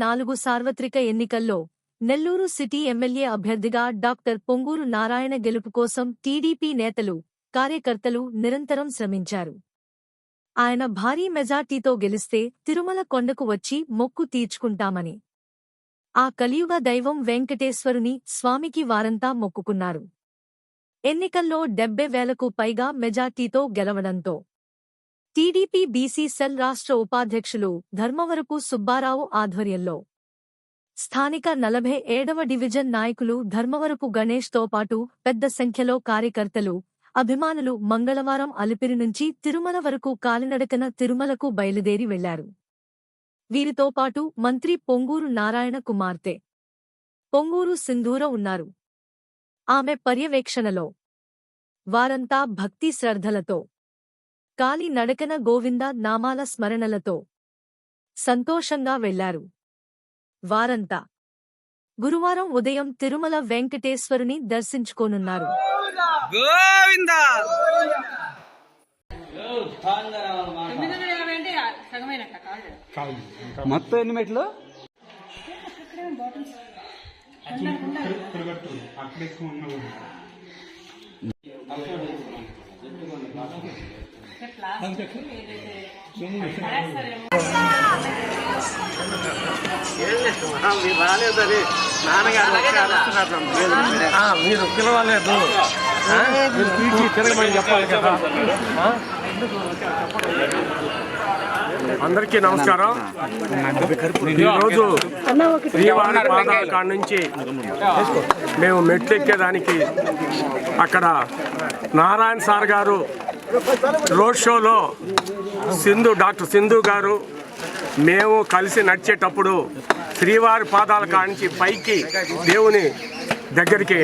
నాలుగు సార్వత్రిక ఎన్నికల్లో నెల్లూరు సిటీ ఎమ్మెల్యే అభ్యర్థిగా డాక్టర్ పొంగూరు నారాయణ గెలుపు కోసం టీడీపీ నేతలు కార్యకర్తలు నిరంతరం శ్రమించారు. ఆయన భారీ మెజార్టీతో గెలిస్తే తిరుమల కొండకు వచ్చి మొక్కు తీర్చుకుంటామని. ఆ కలియుగ దైవం వెంకటేశ్వరుని స్వామికి వారంతా మొక్కుకున్నారు. ఎన్నికల్లో డెబ్బై వేలకు పైగా మెజార్టీతో గెలవడంతో టీడీపీ బీసీ సెల్ రాష్ట్ర ఉపాధ్యక్షులు ధర్మవరపు సుబ్బారావు ఆధ్వర్యంలో స్థానిక నలభై ఏడవ డివిజన్ నాయకులు ధర్మవరపు గణేష్తో పాటు పెద్ద సంఖ్యలో కార్యకర్తలు అభిమానులు మంగళవారం అలిపిరి నుంచి తిరుమల వరకు కాలినడకన తిరుమలకు బయలుదేరి వెళ్ళారు. వీరితో పాటు మంత్రి పొంగూరు నారాయణ కుమార్తె పొంగూరు సింధూర ఉన్నారు. ఆమె పర్యవేక్షణలో వారంతా భక్తి శ్రద్ధలతో కాలి నడకన గోవింద నామాల స్మరణలతో సంతోషంగా వెళ్ళారు వారంతా. గురువారం ఉదయం తిరుమల వెంకటేశ్వరుని దర్శించుకోనున్నారు. గోవింద! మొత్తం ఎన్ని మెట్లు? మీరు పిలవలేదు? మీరు పీచి తిరగమని చెప్పాలి కదా ఆ? అందరికీ నమస్కారం ఈరోజు శ్రీవారి పాదాల కాడ నుంచి మేము మెట్లు ఎక్కేదానికి అక్కడ నారాయణ సార్ గారు రోడ్ షోలో సింధు డాక్టర్ సింధు గారు మేము కలిసి నడిచేటప్పుడు శ్రీవారి పాదాల కాంచి పైకి దేవుని దగ్గరికి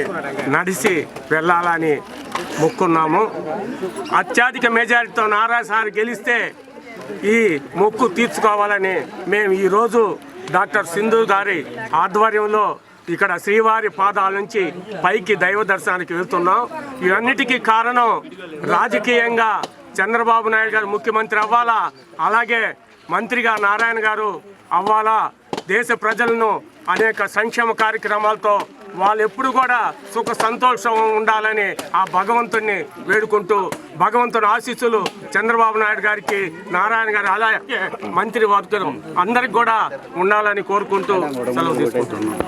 నడిచి వెళ్ళాలని మొక్కున్నాము. అత్యధిక మెజారిటీతో నారాయణ గెలిస్తే ఈ మొక్కు తీర్చుకోవాలని మేము ఈరోజు డాక్టర్ సింధు గారి ఆధ్వర్యంలో ఇక్కడ శ్రీవారి పాదాల నుంచి పైకి దైవ దర్శనానికి వెళ్తున్నాం. ఇవన్నిటికీ కారణం రాజకీయంగా చంద్రబాబు నాయుడు గారు ముఖ్యమంత్రి అవ్వాలా? అలాగే మంత్రిగా నారాయణ గారు అవ్వాలా? దేశ ప్రజలను అనేక సంక్షేమ కార్యక్రమాలతో వాళ్ళు ఎప్పుడు కూడా సుఖ సంతోషం ఉండాలని ఆ భగవంతుణ్ణి వేడుకుంటూ భగవంతుని ఆశీస్సులు చంద్రబాబు నాయుడు గారికి నారాయణ గారు అలాగే మంత్రి వర్గం అందరికి కూడా ఉండాలని కోరుకుంటూ సెలవు తీసుకుంటున్నాం.